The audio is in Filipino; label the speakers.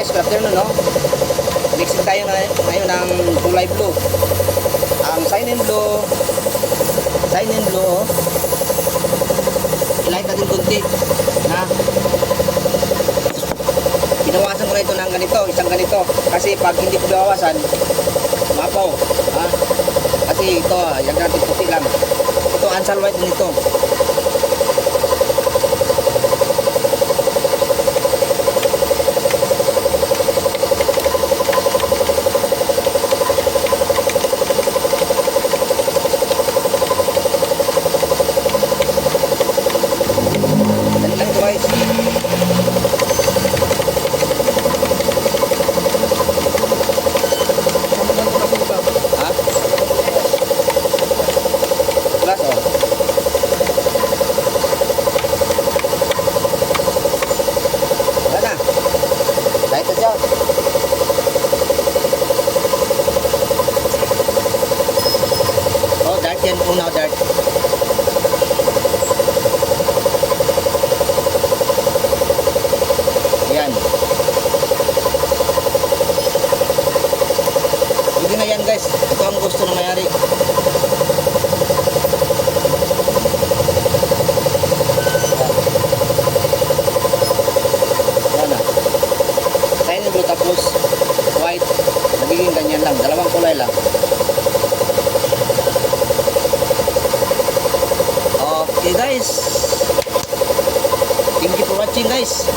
Speaker 1: guys, good afternoon no. Mixing tayo na ngayon ng kulay blue. Ang sign in blue, sign in blue, oh. Ilike natin kunti. Na. Binawasan ko na ito ng ganito, isang ganito. Kasi pag hindi ko binawasan, mapaw. Ha? Kasi ito, ah, yan natin puti lang. Ito, ansal white din ito. Dali lang ito guys. Ha? Glass oh. Wala na. Kahit na siya. Oh, dark yan. Una dark. Yan. Pwede na yan guys. Ito ang gusto ng mayari. Yan na. Sign blue tapos white. Ganyan lang. Dalawang kulay lang. Okay guys. Thank you for watching guys.